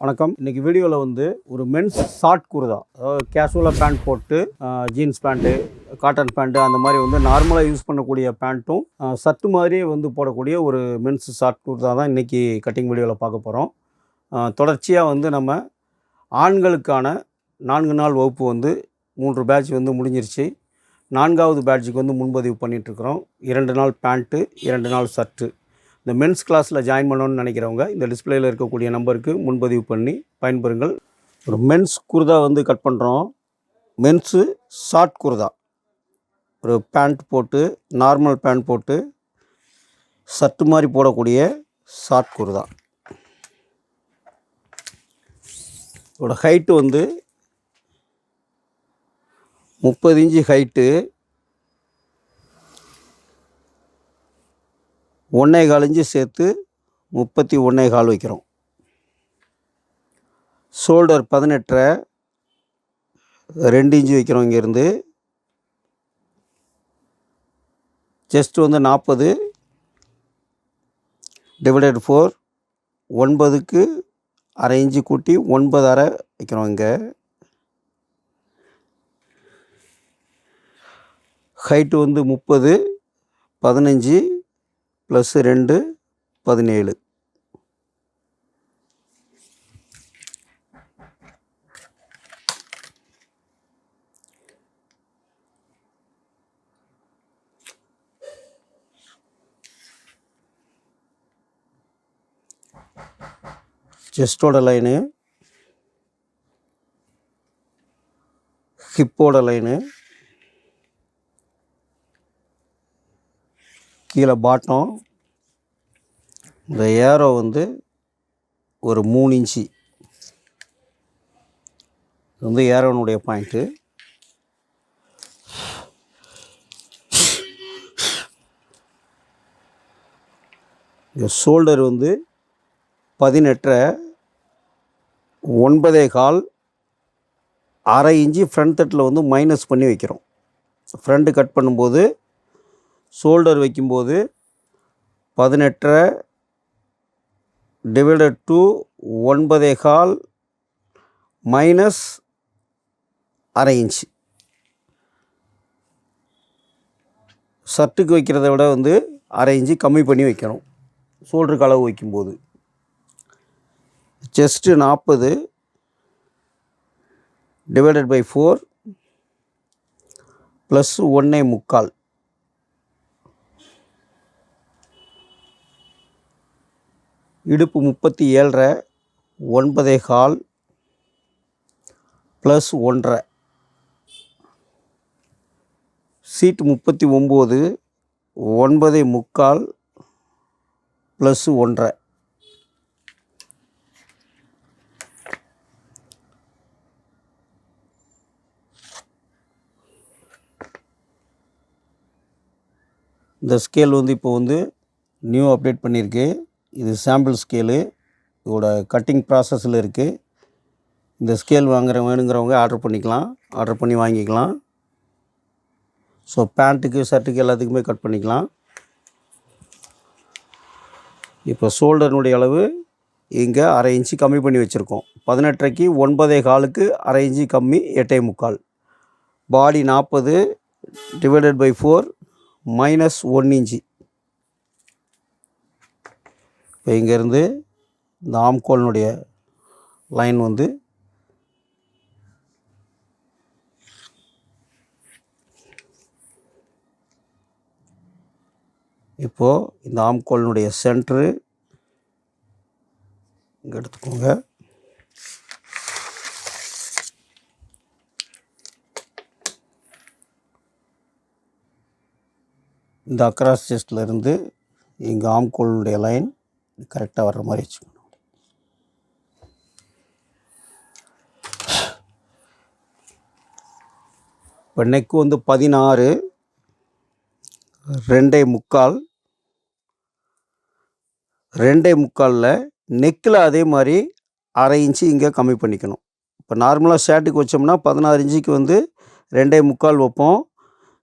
வணக்கம். இன்னைக்கு வீடியோவில் வந்து ஒரு மென்ஸ் ஷார்ட் குருதா அதாவது கேஷுவலாக பேண்ட் போட்டு ஜீன்ஸ் பேண்ட்டு காட்டன் பேண்ட்டு அந்த மாதிரி வந்து நார்மலாக யூஸ் பண்ணக்கூடிய பேண்ட்டும் சட்டு மாதிரியே வந்து போடக்கூடிய ஒரு மென்ஸ் ஷார்ட் குருதா தான் இன்றைக்கி கட்டிங் வீடியோவில் பார்க்க போகிறோம் தொடர்ச்சியாக வந்து நம்ம ஆண்களுக்கான நான்கு நாள் வகுப்பு வந்து மூன்று பேட்ச் வந்து முடிஞ்சிருச்சு. நான்காவது பேட்சுக்கு வந்து முன்பதிவு பண்ணிகிட்ருக்குறோம் இரண்டு நாள் பேண்ட்டு இரண்டு நாள் சர்ட்டு இந்த மென்ஸ் கிளாஸில் ஜாயின் பண்ணணும்னு நினைக்கிறவங்க இந்த டிஸ்பிளேயில் இருக்கக்கூடிய நம்பருக்கு முன்பதிவு பண்ணி பயன்பெறுங்கள். ஒரு மென்ஸ் குர்தா வந்து கட் பண்ணுறோம் மென்ஸு ஷார்ட் குர்தா. ஒரு பேண்ட் போட்டு நார்மல் பேண்ட் போட்டு சட்டு மாதிரி போடக்கூடிய ஷார்ட் குர்தா. இதோட ஹைட்டு வந்து முப்பது இன்ச்சு ஹைட்டு ஒன்றே கால் இன்ச்சு சேர்த்து முப்பத்தி ஒன்றே கால் வைக்கிறோம். ஷோல்டர் பதினெட்டரை ரெண்டு இன்ச்சு வைக்கிறோம் இங்கேருந்து. செஸ்ட் வந்து நாற்பது டிவைடட் ஃபோர் ஒன்பதுக்கு அரை இன்ச்சு கூட்டி ஒன்பது அரை வைக்கிறோம் இங்கே. ஹைட்டு வந்து முப்பது பதினஞ்சு ப்ளஸ் ரெண்டு பதினேழு. செஸ்டோட லைனு ஹிப்போட லைனு கீழே பாட்டம் இந்த ஏரோ வந்து ஒரு மூணு இன்ச்சு இது வந்து ஏரோனுடைய பாயிண்ட்டு இந்த ஷோல்டர் வந்து பதினெட்டரை ஒன்பதே கால் அரை இன்ச்சு ஃப்ரண்ட் தட்டில் வந்து மைனஸ் பண்ணி வைக்கிறோம். ஃப்ரண்ட்டு கட் பண்ணும்போது ஷோல்டர் வைக்கும்போது பதினெட்டரை டிவைடட் டூ ஒன்பதே கால் மைனஸ் அரை இன்ச்சு ஷர்ட்டுக்கு வைக்கிறத விட வந்து அரை இன்ச்சு கம்மி பண்ணி வைக்கணும். ஷோல்டருக்கு அளவு வைக்கும்போது. செஸ்ட்டு நாற்பது டிவைடட் பை ஃபோர் ப்ளஸ் ஒன்றே முக்கால். இடுப்பு முப்பத்தி ஏழரை ஒன்பதே கால் ப்ளஸ் ஒன்றரை. சீட் முப்பத்தி ஒம்பது ஒன்பதே முக்கால் ப்ளஸ் ஒன்றரை. இந்த ஸ்கேல் வந்து இப்போ வந்து நியூ அப்டேட் பண்ணியிருக்கு. இது சாம்பிள் ஸ்கேலு இதோட கட்டிங் ப்ராசஸில் இருக்குது இந்த ஸ்கேல் வாங்குற வேணுங்கிறவங்க ஆர்டர் பண்ணிக்கலாம். ஆர்டர் பண்ணி வாங்கிக்கலாம். ஸோ பேண்ட்டுக்கு ஷர்ட்டுக்கு எல்லாத்துக்குமே கட் பண்ணிக்கலாம். இப்போ ஷோல்டர்னுடைய அளவு இங்கே அரை இன்ச்சு கம்மி பண்ணி வச்சுருக்கோம். பதினெட்டரைக்கு ஒன்பதே காலுக்கு அரை இன்ச்சு கம்மி எட்டே முக்கால். பாடி நாற்பது divided by four minus one inch இப்போ இங்கேருந்து இந்த ஆம்கோலினுடைய லைன் வந்து இப்போது இந்த ஆம்கோலினுடைய சென்ட்ரு இங்கே எடுத்துக்கோங்க. இந்த அக்ராஸ் செஸ்டில் இருந்து இங்கே ஆம்கோலினுடைய லைன் கரெக்டாக வர்ற மாதிரி வச்சுக்கணும். இப்போ நெக்கு வந்து பதினாறு ரெண்டே முக்கால் ரெண்டே முக்காலில் நெக்கில் அதே மாதிரி அரை இன்ச்சு இங்கே கம்மி பண்ணிக்கணும். இப்போ நார்மலாக ஷர்ட்டுக்கு வச்சோம்னா பதினாறு இன்ச்சுக்கு வந்து ரெண்டே முக்கால் வைப்போம்.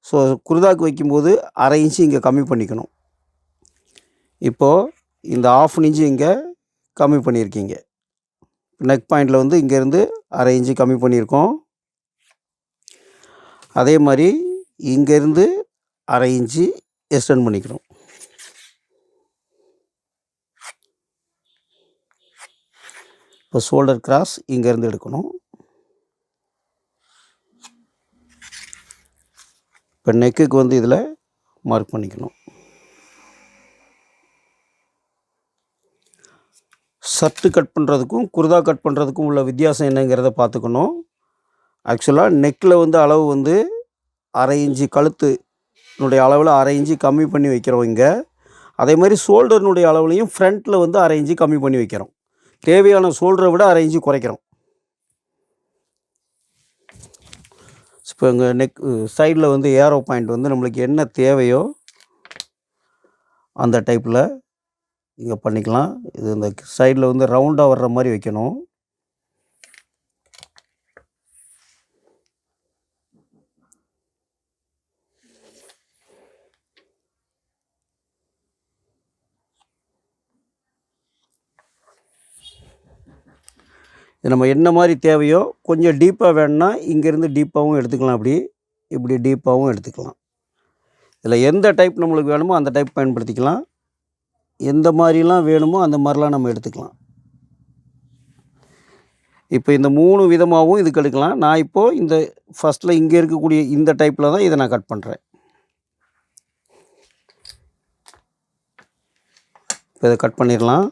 ஸோ குருதாக்கு வைக்கும்போது அரை இன்ச்சு இங்கே கம்மி பண்ணிக்கணும். இப்போது இந்த ஆஃப் இன்ச்சு இங்கே கம்மி பண்ணியிருக்கீங்க. நெக் பாயிண்டில் வந்து இங்கேருந்து அரை இன்ச்சு கம்மி பண்ணியிருக்கோம். அதே மாதிரி இங்கேருந்து அரை இன்ச்சு எக்ஸ்டெண்ட் பண்ணிக்கிறோம் இப்போ ஷோல்டர் கிராஸ் இங்கேருந்து எடுக்கணும். இப்போ நெக்குக்கு வந்து இதில் மார்க் பண்ணிக்கணும். ஷர்ட்டு கட் பண்ணுறதுக்கும் குர்தா கட் பண்ணுறதுக்கும் உள்ள வித்தியாசம் என்னங்கிறத பார்த்துக்கணும். ஆக்சுவலாக நெக்கில் வந்து அளவு வந்து அரை இன்ச்சு கழுத்துனுடைய அளவில் அரை இன்ச்சு கம்மி பண்ணி வைக்கிறோம் இங்கே. அதே மாதிரி ஷோல்டர்னுடைய அளவுலையும் ஃப்ரண்ட்டில் வந்து அரை இன்ச்சு கம்மி பண்ணி வைக்கிறோம். தேவையான ஷோல்டரை விட அரை இன்ச்சு குறைக்கிறோம். இப்போ இங்கே நெக் சைடில் வந்து ஏரோ பாயிண்ட் வந்து நம்மளுக்கு என்ன தேவையோ அந்த டைப்பில் இங்கே பண்ணிக்கலாம். இது இந்த சைடில் வந்து ரவுண்டாக வர்ற மாதிரி வைக்கணும். இது நம்ம என்ன மாதிரி தேவையோ கொஞ்சம் டீப்பாக வேணும்னா இங்கேருந்து டீப்பாகவும் எடுத்துக்கலாம் அப்படி. இப்படி டீப்பாகவும் எடுத்துக்கலாம். இதில் எந்த டைப் நம்மளுக்கு வேணுமோ அந்த டைப் பயன்படுத்திக்கலாம். எந்த மாதிரிலாம் வேணுமோ அந்த மாதிரிலாம் நம்ம எடுத்துக்கலாம். இப்போ இந்த மூணு விதமாகவும் இதுக்கு எடுக்கலாம். நான் இப்போது இந்த ஃபஸ்ட்டில் இங்கே இருக்கக்கூடிய இந்த டைப்பில் தான் இதை நான் கட் பண்ணுறேன் இப்போ இதை கட் பண்ணிடலாம்.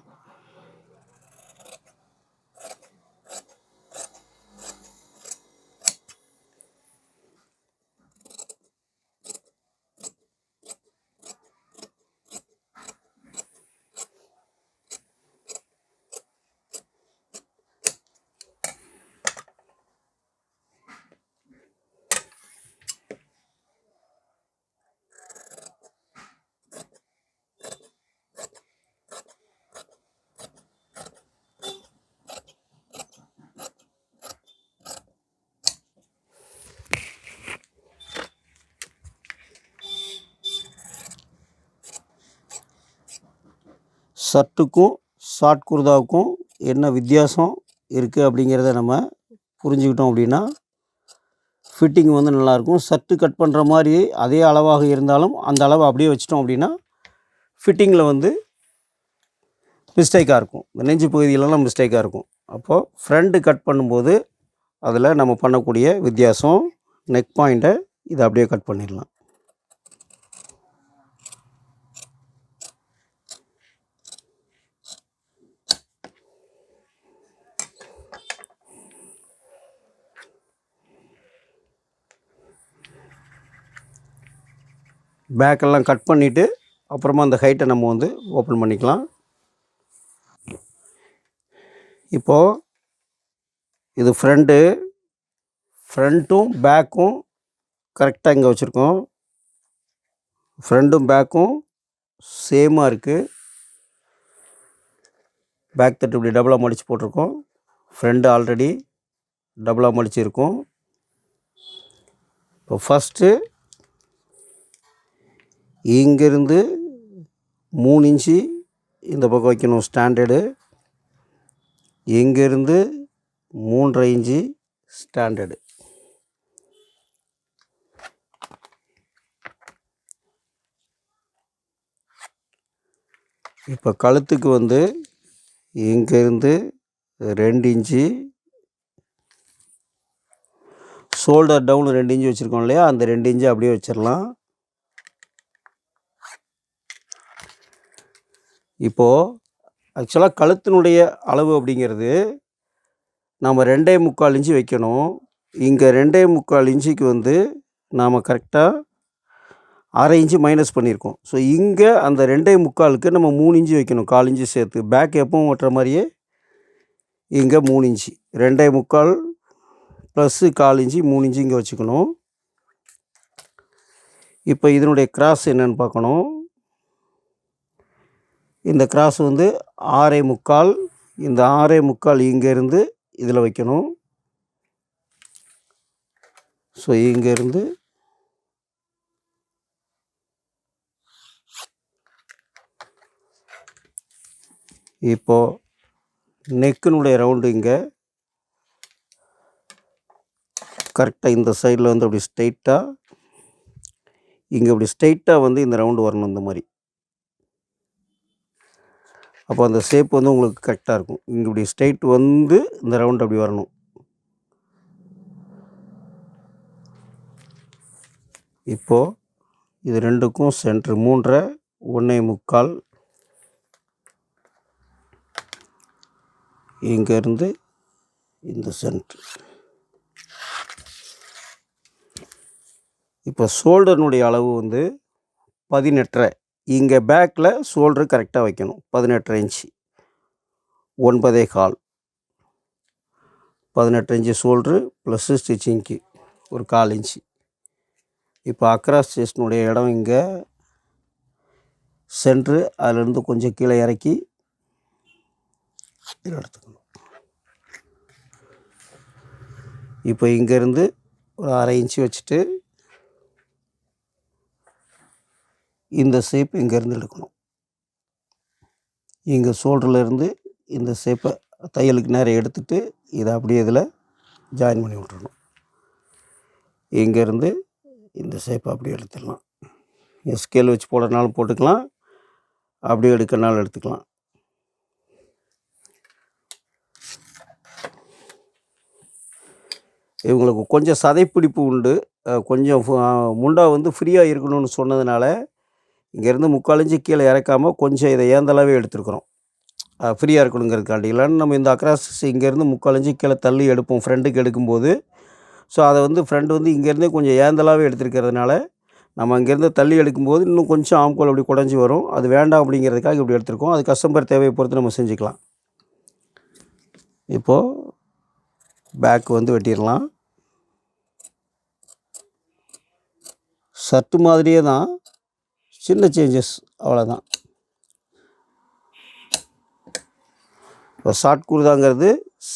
ஷர்ட்டுக்கும் ஷார்ட் குர்தாவுக்கும் என்ன வித்தியாசம் இருக்குது அப்படிங்கிறத நம்ம புரிஞ்சுக்கிட்டோம் அப்படின்னா ஃபிட்டிங் வந்து நல்லாயிருக்கும். ஷர்ட்டு கட் பண்ணுற மாதிரி அதே அளவாக இருந்தாலும் அந்த அளவை அப்படியே வச்சிட்டோம் அப்படின்னா ஃபிட்டிங்கில் வந்து மிஸ்டேக்காக இருக்கும். இந்த நெஞ்சு பகுதியிலலாம் மிஸ்டேக்காக இருக்கும். அப்போது ஃப்ரண்ட்டு கட் பண்ணும்போது அதில் நம்ம பண்ணக்கூடிய வித்தியாசம் நெக் பாயிண்ட்டை இதை அப்படியே கட் பண்ணிடலாம். பேக்கெல்லாம் கட் பண்ணிவிட்டு அப்புறமா அந்த ஹைட்டை நம்ம வந்து ஓப்பன் பண்ணிக்கலாம். இப்போது இது ஃப்ரண்ட்டு ஃப்ரண்ட்டும் பேக்கும் கரெக்டாக இங்கே வச்சுருக்கோம். ஃப்ரண்ட்டும் பேக்கும் சேமாக இருக்குது பேக் தட்டு இப்படி டபுளாக மடித்து போட்டிருக்கோம். ஃப்ரெண்டு ஆல்ரெடி டபுளாக மடிச்சிருக்கோம். இப்போ ஃபஸ்ட்டு இங்கேருந்து மூணு இன்ச்சு இந்த பக்கம் வைக்கணும் ஸ்டாண்டர்டு இங்கேருந்து மூன்றரை இன்ச்சு ஸ்டாண்டர்டு இப்போ கழுத்துக்கு வந்து இங்கேருந்து ரெண்டு இன்ச்சு ஷோல்டர் டவுன் ரெண்டு இன்ச்சு வச்சுருக்கோம் இல்லையா? அந்த ரெண்டு இன்ச்சு அப்படியே வச்சிடலாம் இப்போது ஆக்சுவலாக கழுத்தினுடைய அளவு அப்படிங்கிறது நாம் ரெண்டே முக்கால் இன்ச்சு வைக்கணும். இங்கே ரெண்டே முக்கால் இன்ச்சுக்கு வந்து நாம் கரெக்டாக அரை இன்ச்சு மைனஸ் பண்ணியிருக்கோம் ஸோ இங்கே அந்த ரெண்டே முக்காலுக்கு நம்ம மூணு இன்ச்சு வைக்கணும். கால் இன்ச்சு சேர்த்து. பேக் எப்பவும் ஓட்டுற மாதிரியே இங்கே மூணு இன்ச்சு. ரெண்டே முக்கால் ப்ளஸ்ஸு கால் இன்ச்சு மூணு இன்ச்சு இங்கே வச்சுக்கணும். இப்போ இதனுடைய கிராஸ் என்னென்னு பார்க்கணும். இந்த கிராஸ் வந்து ஆறே முக்கால் இந்த ஆறே முக்கால் இங்கேருந்து இதில் வைக்கணும். ஸோ இங்கேருந்து இப்போது நெக்கினுடைய ரவுண்டு இங்கே. கரெக்டாக இந்த சைடில் வந்து அப்படி ஸ்ட்ரைட்டாக இங்கே அப்படி ஸ்ட்ரைட்டாக வந்து இந்த ரவுண்டு வரணும் இந்த மாதிரி. அப்போ அந்த ஷேப் வந்து உங்களுக்கு கரெக்டாக இருக்கும். இங்கே இப்படி ஸ்ட்ரைட் வந்து இந்த ரவுண்டு அப்படி வரணும். இப்போது இது ரெண்டுக்கும் சென்ட்ரு மூன்றரை ஒன்றே முக்கால். இங்கேருந்து இந்த சென்ட்ரு இப்போ ஷோல்டர்னுடைய அளவு வந்து பதினெட்டரை. இங்கே பேக்கில் ஷோல்ட்ரு கரெக்டாக வைக்கணும். பதினெட்டு இன்ச்சு ஒன்பதே கால். பதினெட்டு இன்ச்சு ஷோல்ட்ரு ப்ளஸ்ஸு ஸ்டிச்சிங்க்கு ஒரு கால் இன்ச்சு இப்போ அக்ராஸ் ஸ்டேஷனுடைய இடம் இங்கே. சென்று அதிலிருந்து கொஞ்சம் கீழே இறக்கி எடுத்துக்கணும். இப்போ இங்கேருந்து ஒரு அரை இன்ச்சு வச்சுட்டு இந்த ஷேப் இங்கேருந்து எடுக்கணும். இங்கே ஷோல்டர்லேருந்து இந்த ஷேப்பை தையலுக்கு நேரம் எடுத்துட்டு இதை அப்படியே இதில் ஜாயின் பண்ணி விட்டுறணும். இங்கேருந்து இந்த ஷேப்பை அப்படியே எடுத்துடலாம். ஸ்கேல் வச்சு போடுறதுனாலும் போட்டுக்கலாம். அப்படியே எடுக்கிறனாலும் எடுத்துக்கலாம். இவங்களுக்கு கொஞ்சம் சதைப்பிடிப்பு உண்டு. கொஞ்சம் முண்டா வந்து ஃப்ரீயாக இருக்கணும்னு சொன்னதுனால இங்கேருந்து முக்கால் இன்ச்சு கீழே இறக்காமல் கொஞ்சம் இதை ஏந்தளவே எடுத்துருக்குறோம். ஃப்ரீயாக இருக்கணுங்கிறதுக்காண்டி. நம்ம இந்த அக்ராஸ் இங்கேருந்து முக்கால் இன்ச்சு கீழே தள்ளி எடுப்போம் ஃப்ரெண்டுக்கு எடுக்கும்போது. ஸோ அதை வந்து ஃப்ரெண்டு வந்து இங்கேருந்தே கொஞ்சம் ஏந்தலாகவே எடுத்துருக்கிறதுனால நம்ம அங்கேருந்து தள்ளி எடுக்கும்போது இன்னும் கொஞ்சம் ஆம்கோல் அப்படி குடஞ்சி வரும். அது வேண்டாம் அப்படிங்கிறதுக்காக இப்படி எடுத்திருக்கோம். அது கஸ்டமர் தேவையை பொறுத்து நம்ம செஞ்சுக்கலாம். இப்போது பேக் வந்து வெட்டிடலாம். ஷர்ட்டு மாதிரியே தான் சின்ன சேஞ்சஸ் அவ்வளோதான் இப்போ ஷார்ட் குர்தாங்கிறது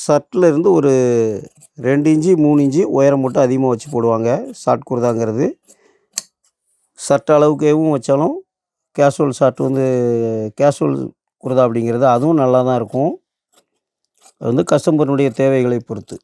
ஷர்ட்டில் இருந்து ஒரு ரெண்டு இன்ச்சு மூணு இன்ச்சு உயரம் மட்டும் அதிகமாக வச்சு போடுவாங்க ஷார்ட் குர்தாங்கிறது. ஷர்ட் அளவுக்கு எதுவும் வச்சாலும் கேஷுவல் ஷார்ட் வந்து கேஷுவல் குர்தா அப்படிங்கிறது அதுவும் நல்லா தான் இருக்கும். அது வந்து கஸ்டமருடைய தேவைகளை பொறுத்து.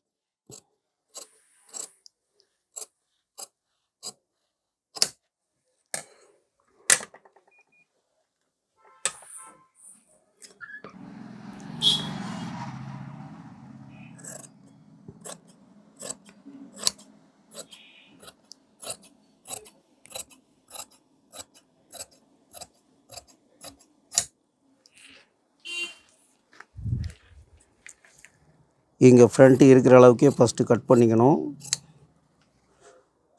இங்கே ஃப்ரண்ட்டு இருக்கிற அளவுக்கே ஃபஸ்ட்டு கட் பண்ணிக்கணும்.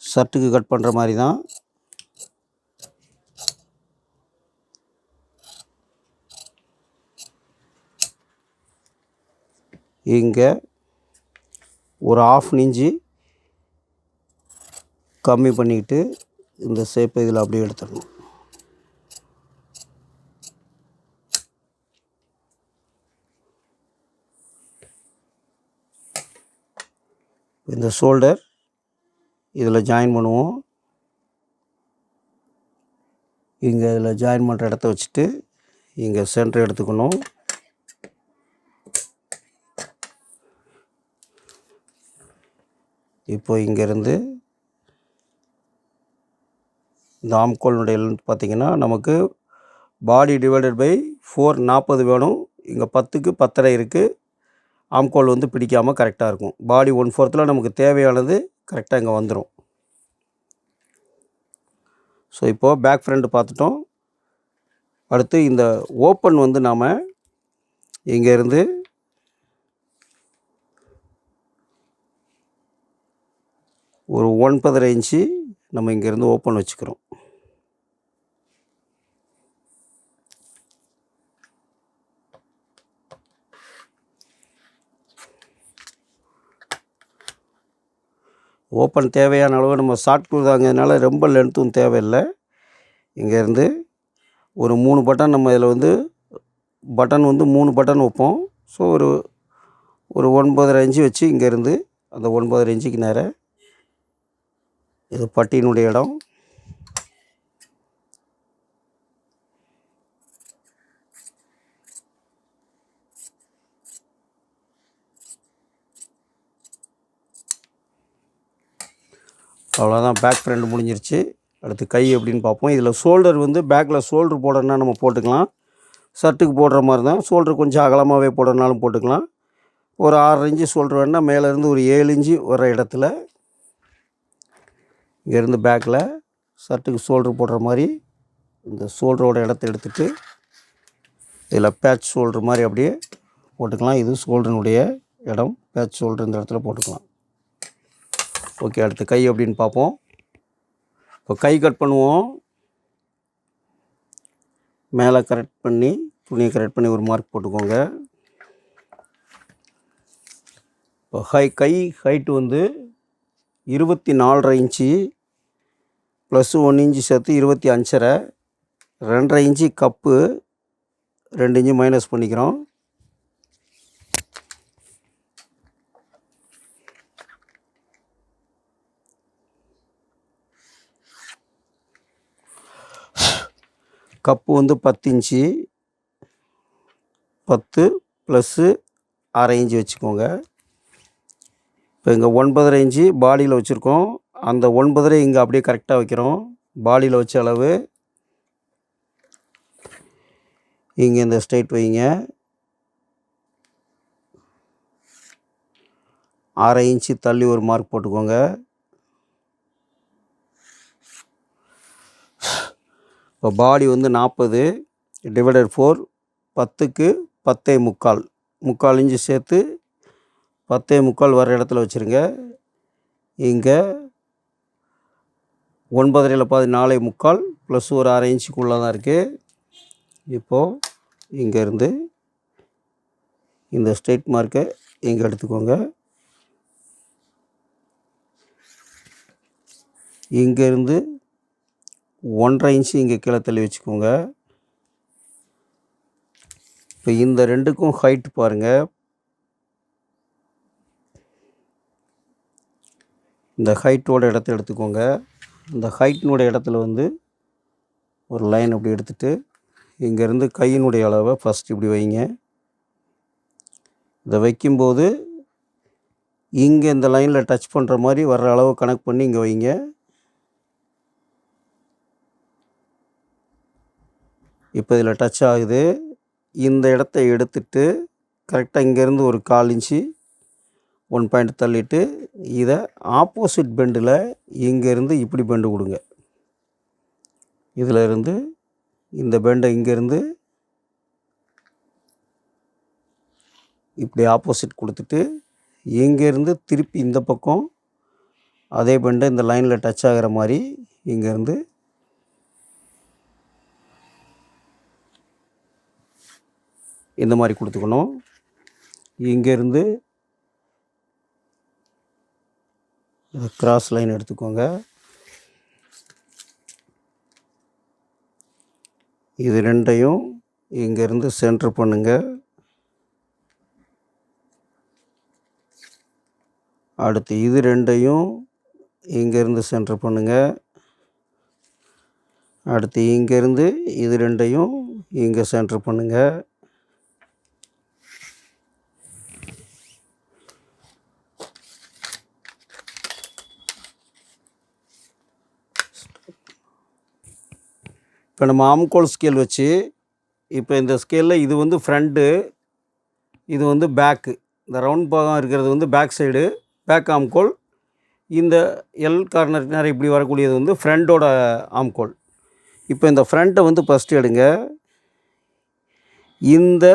ஷர்ட்டுக்கு கட் பண்ணுற மாதிரி தான் இங்கே ஒரு ஆஃப் இன்ச்சு கம்மி பண்ணிக்கிட்டு இந்த ஷேப்பை இதில் அப்படியே எடுத்துடணும். இந்த ஷோல்டர் இதில் ஜாயின் பண்ணுவோம். இங்கே இதில் ஜாயின் பண்ணுற இடத்த வச்சுட்டு இங்கே சென்டர் எடுத்துக்கணும். இப்போ இங்கேருந்து இந்த ஆம்கோலினுடைய லென்த் பார்த்திங்கன்னா நமக்கு பாடி டிவைடட் பை ஃபோர் நாற்பது வேணும். இங்கே பத்துக்கு பத்தரை இருக்குது. ஆம்கோல் வந்து பிடிக்காமல் கரெக்டாக இருக்கும். பாடி ஒன் ஃபோர்த்தில் நமக்கு தேவையானது கரெக்டாக இங்கே வந்துடும் ஸோ இப்போது பேக் ஃப்ரண்ட் பார்த்துட்டோம். அடுத்து இந்த ஓப்பன் வந்து நாம் இங்கேருந்து ஒரு ஒன்பதரை இன்ச்சு நம்ம இங்கேருந்து ஓப்பன் வச்சுக்கிறோம். ஓப்பன் தேவையான அளவு நம்ம ஷார்ட் தாங்கிறதுனால ரொம்ப லென்த்தும் தேவையில்லை. இங்கேருந்து ஒரு மூணு பட்டன் நம்ம இதில் வந்து பட்டன் வந்து மூணு பட்டன் வைப்போம். ஸோ ஒரு ஒரு ஒன்பதரை இன்ச்சு வச்சு இங்கேருந்து அந்த ஒன்பதரை இன்ச்சுக்கு நேராக இது பட்டியினுடைய இடம். அவ்வளோதான் பேக் ஃப்ரண்ட் முடிஞ்சிருச்சு. அடுத்து கை எப்படின்னு பார்ப்போம். இதில் ஷோல்டர் வந்து பேக்கில் ஷோல்டர் போடணும்னா நம்ம போட்டுக்கலாம். ஷர்ட்டுக்கு போடுற மாதிரி தான். ஷோல்டர் கொஞ்சம் அகலமாகவே போடணுனாலும் போட்டுக்கலாம். ஒரு ஆறு இன்ச்சு ஷோல்டர் வேணால் மேலேருந்து ஒரு ஏழு இன்ச்சு வர இடத்துல இங்கேருந்து பேக்கில் ஷர்ட்டுக்கு ஷோல்டர் போடுற மாதிரி இந்த ஷோல்டரோட இடத்த எடுத்துகிட்டு இதில் பேட்ச் ஷோல்டர் மாதிரி அப்படியே போட்டுக்கலாம். இது ஷோல்டருனுடைய இடம். பேட்ச் ஷோல்டர் இந்த இடத்துல போட்டுக்கலாம். ஓகே அடுத்து கை அப்படின்னு பார்ப்போம். இப்போ கை கட் பண்ணுவோம். மேலே கரெக்ட் பண்ணி துணியை கரெக்ட் பண்ணி ஒரு மார்க் போட்டுக்கோங்க. இப்போ ஹை கை ஹைட்டு வந்து இருபத்தி நாலரை இன்ச்சு ப்ளஸ் ஒன் இன்ச்சு சேர்த்து இருபத்தி அஞ்சரை. ரெண்டரை இன்ச்சு கப்பு ரெண்டு இன்ச்சு மைனஸ் பண்ணிக்கிறோம். கப்பு வந்து பத்து இன்ச்சு. பத்து ப்ளஸ்ஸு அரை இன்ச்சு வச்சுக்கோங்க. இப்போ இங்கே ஒன்பதரை இன்ச்சு பாடியில் வச்சுருக்கோம். அந்த ஒன்பதரை இங்கே அப்படியே கரெக்டாக வைக்கிறோம். பாடியில் வச்ச அளவு. இங்கே இந்த ஸ்ட்ரைட் வைங்க. அரை இன்ச்சு தள்ளி ஒரு மார்க் போட்டுக்கோங்க. இப்போ பாடி வந்து நாற்பது டிவைடட் ஃபோர் பத்துக்கு பத்தே முக்கால். முக்கால் இன்ச்சு சேர்த்து பத்தே முக்கால் வர இடத்துல வச்சுருங்க. இங்கே ஒன்பதரையில் பாதி நாலே முக்கால் ப்ளஸ் ஒரு அரை இன்ச்சுக்குள்ளே தான் இருக்குது இப்போது இங்கேருந்து இந்த ஸ்ட்ரெயிட் மார்க்கை இங்கே எடுத்துக்கோங்க. இங்கேருந்து ஒன்றரை இன்ச்சு இங்கே கீழே தள்ளி வச்சுக்கோங்க. இப்போ இந்த ரெண்டுக்கும் ஹைட் பாருங்கள் இந்த ஹைட்டோட இடத்த எடுத்துக்கோங்க. இந்த ஹைட்டினோட இடத்துல வந்து ஒரு லைன் அப்படி எடுத்துட்டு இங்கேருந்து கையினுடைய அளவை ஃபஸ்ட் இப்படி வைங்க. இதை வைக்கும்போது இங்கே இந்த லைனில் டச் பண்ணுற மாதிரி வர்ற அளவு கணக்கு பண்ணி இங்கே வைங்க. இப்போ இதில் டச் ஆகுது. இந்த இடத்த எடுத்துட்டு கரெக்டாக இங்கேருந்து ஒரு கால் இன்ச்சு ஒன் பாயிண்ட் தள்ளிட்டு இதை ஆப்போசிட் பெண்டில் இங்கேருந்து இப்படி பெண்டு கொடுங்க. இதில் இருந்து இந்த பெண்டை இங்கேருந்து இப்படி ஆப்போசிட் கொடுத்துட்டு இங்கேருந்து திருப்பி இந்த பக்கம் அதே பெண்டை இந்த லைனில் டச் ஆகிற மாதிரி இங்கேருந்து இந்த மாதிரி கொடுத்துக்கணும். இங்கேருந்து கிராஸ் லைன் எடுத்துக்கோங்க. இது ரெண்டையும் இங்கேருந்து சென்டர் பண்ணுங்க. அடுத்து இது ரெண்டையும் இங்கேருந்து சென்டர் பண்ணுங்க. அடுத்து இங்கேருந்து இது ரெண்டையும் இங்கே சென்டர் பண்ணுங்கள் இப்போ நம்ம ஆம்கோல் ஸ்கேல் வச்சு இப்போ இந்த ஸ்கேலில் இது வந்து ஃப்ரண்ட்டு இது வந்து பேக்கு இந்த ரவுண்ட் பாகம் இருக்கிறது வந்து பேக் சைடு பேக் ஆம்கோல் இந்த எல் கார்னர் நேரம் இப்படி வரக்கூடியது வந்து ஃப்ரண்ட்டோட ஆம்கோல் இப்போ இந்த ஃப்ரண்ட்டை வந்து ஃபஸ்ட்டு எடுங்க. இந்த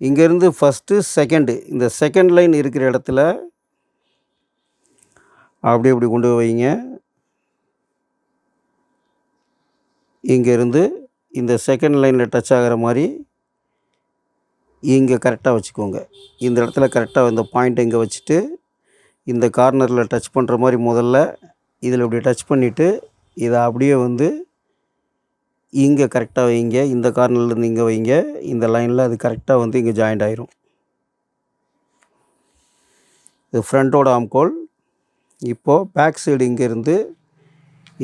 இங்கேருந்து ஃபஸ்ட்டு செகண்டு இந்த செகண்ட் லைன் இருக்கிற இடத்துல அப்படி இப்படி கொண்டு வைங்க இங்கேருந்து இந்த செகண்ட் லைனில் டச் ஆகிற மாதிரி இங்கே கரெக்டாக வச்சுக்கோங்க. இந்த இடத்துல கரெக்டாக இந்த பாயிண்ட் இங்கே வச்சுட்டு இந்த கார்னரில் டச் பண்ணுற மாதிரி முதல்ல இதில் இப்படி டச் பண்ணிவிட்டு இதை அப்படியே வந்து இங்கே கரெக்டாக வைங்க. இந்த கார்னர்லேருந்து இங்கே வைங்க. இந்த லைனில் அது கரெக்டாக வந்து இங்கே ஜாயிண்ட் ஆயிரும். இது ஃப்ரண்ட்டோட ஆம்கோல் இப்போது பேக் சைடு இங்கேருந்து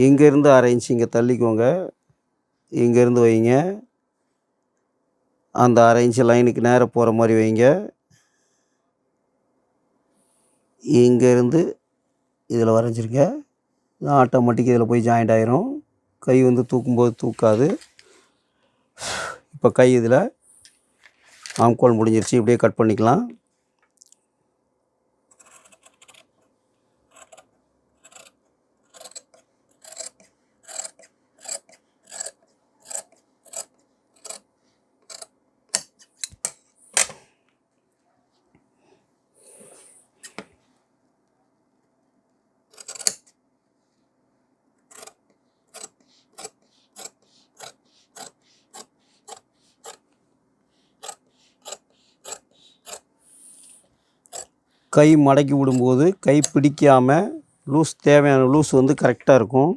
இங்கேருந்து அரை இன்ச் இங்கே தள்ளிக்கோங்க. இங்கேருந்து வைங்க. அந்த அரை இன்ச்சு லைனுக்கு நேராக போகிற மாதிரி வைங்க. இங்கேருந்து இதில் வரைஞ்சிருங்க. ஆட்டோமேட்டிக் இதில் போய் ஜாயிண்ட் ஆகிரும் கை வந்து தூக்கும்போது தூக்காது. இப்போ கை இதில் ஆம்கோல் முடிஞ்சிருச்சு. இப்படியே கட் பண்ணிக்கலாம். கை மடக்கி விடும்போது கை பிடிக்காமல் லூஸ் தேவையான லூஸ் வந்து கரெக்டாக இருக்கும்.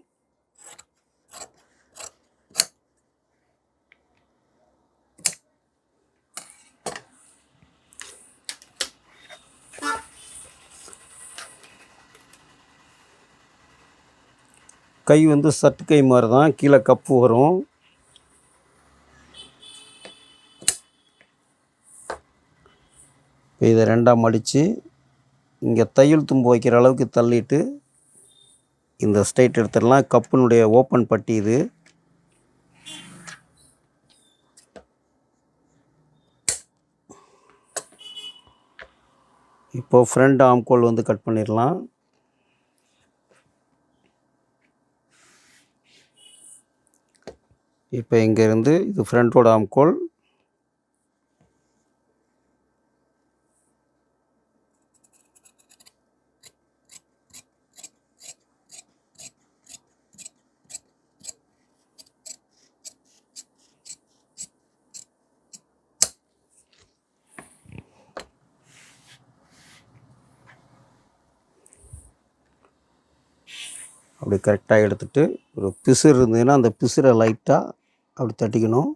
கை வந்து சட்டு கை மாதிரி தான் கீழே கப்பு வரும். இதை ரெண்டாக மடித்து இங்கே தையல் தும்பு வைக்கிற அளவுக்கு தள்ளிட்டு இந்த ஸ்ட்ரைட் எடுத்துடலாம். கப்பினுடைய ஓப்பன் பட்டி இது. இப்போ ஃப்ரண்ட் ஆம்கோல் வந்து கட் பண்ணிடலாம். இப்போ இங்கேருந்து இது ஃப்ரண்ட்டோட ஆம்கோல் அப்படி கரெக்டாக எடுத்துட்டு ஒரு பிசுறு இருந்ததுன்னா அந்த பிசுரை லைட்டாக அப்படி தட்டிக்கணும்.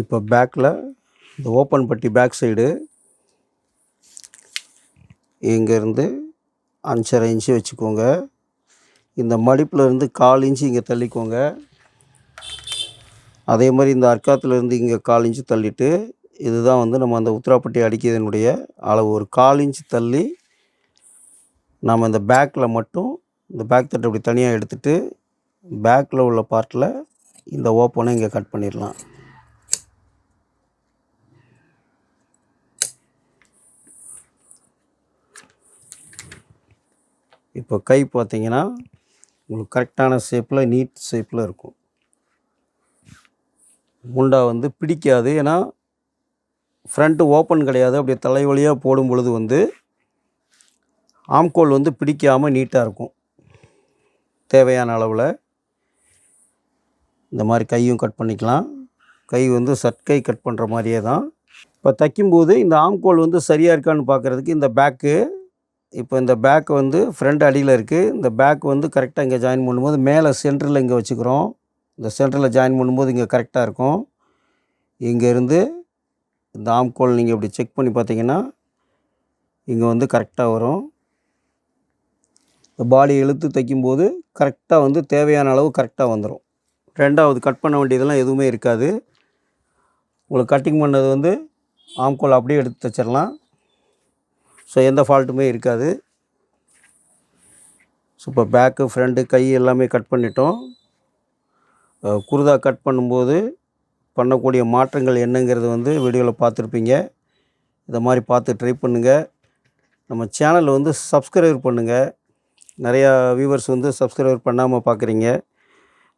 இப்போ பேக்கில் இந்த ஓப்பன் பட்டி பேக் சைடு இங்கேருந்து அஞ்சரை இன்ச்சு வச்சுக்கோங்க. இந்த மடிப்பில் இருந்து கால் இன்ச்சு இங்கே தள்ளிக்கோங்க. அதே மாதிரி இந்த அர்க்காத்துலேருந்து இங்கே கால் இன்ச்சு தள்ளிட்டு இதுதான் வந்து நம்ம அந்த உத்தராப்பட்டி அடிக்கிறதனுடைய அளவு. ஒரு கால் இன்ச்சு தள்ளி நாம் இந்த பேக்கில் மட்டும் இந்த பேக் தட்டை அப்படி தனியாக எடுத்துட்டு பேக்கில் உள்ள பார்ட்டில் இந்த ஓப்பனை இங்கே கட் பண்ணிடலாம். இப்போ கை பார்த்தீங்கன்னா உங்களுக்கு கரெக்டான ஷேப்பில் நீட் ஷேப்பில் இருக்கும். முண்டா வந்து பிடிக்காது. ஏன்னா ஃப்ரண்ட்டு ஓப்பன் கிடையாது. அப்படியே தலை வழியாக போடும் பொழுது வந்து ஆம்கோல் வந்து பிடிக்காமல் நீட்டாக இருக்கும். தேவையான அளவில். இந்த மாதிரி கையும் கட் பண்ணிக்கலாம். கை வந்து சட்கை கட் பண்ணுற மாதிரியே தான். இப்போ தைக்கும்போது இந்த ஆம்கோல் வந்து சரியாக இருக்கான்னு பார்க்குறதுக்கு இந்த பேக்கு இப்போ இந்த பேக் வந்து ஃப்ரண்ட் அடியில் இருக்குது இந்த பேக் வந்து கரெக்டாக இங்கே ஜாயின் பண்ணும்போது மேலே சென்டரில் இங்கே வச்சுக்கிறோம். இந்த சென்டரில் ஜாயின் பண்ணும்போது இங்கே கரெக்டாக இருக்கும். இங்கேருந்து இந்த ஆம்கோல் நீங்கள் இப்படி செக் பண்ணி பார்த்தீங்கன்னா இங்கே வந்து கரெக்டாக வரும். இந்த பாடி இழுத்து தைக்கும்போது கரெக்டாக வந்து தேவையான அளவு கரெக்டாக வந்துடும் ரெண்டாவது கட் பண்ண வேண்டியதெல்லாம் எதுவுமே இருக்காது. உங்களுக்கு கட்டிங் பண்ணது வந்து ஆம்கோல் அப்படியே எடுத்து தைச்சிடலாம். ஸோ எந்த ஃபால்ட்டுமே இருக்காது. ஸோ இப்போ பேக்கு ஃப்ரண்ட்டு கை எல்லாமே கட் பண்ணிட்டோம். குருதா கட் பண்ணும்போது பண்ணக்கூடிய மாற்றங்கள் என்னங்கிறது வந்து வீடியோவில் பார்த்துருப்பீங்க. இதை மாதிரி பார்த்து ட்ரை பண்ணுங்கள் நம்ம சேனல் வந்து சப்ஸ்கிரைப் பண்ணுங்கள் நிறையா வியூவர்ஸ் வந்து சப்ஸ்கிரைப் பண்ணாமல் பார்க்குறீங்க.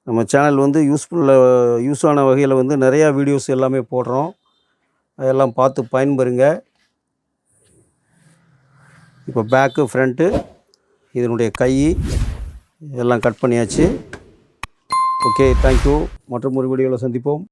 நம்ம சேனல் வந்து யூஸ்ஃபுல்லாக யூஸ் ஆன வகையில் வந்து நிறையா வீடியோஸ் எல்லாமே போடுறோம். அதெல்லாம் பார்த்து பயன்பெறுங்க. இப்போ பேக்கு ஃப்ரண்ட்டு இதனுடைய கை எல்லாம் கட் பண்ணியாச்சு. ஓகே தேங்க்யூ மற்றும் ஒரு வீடியோவில் சந்திப்போம்.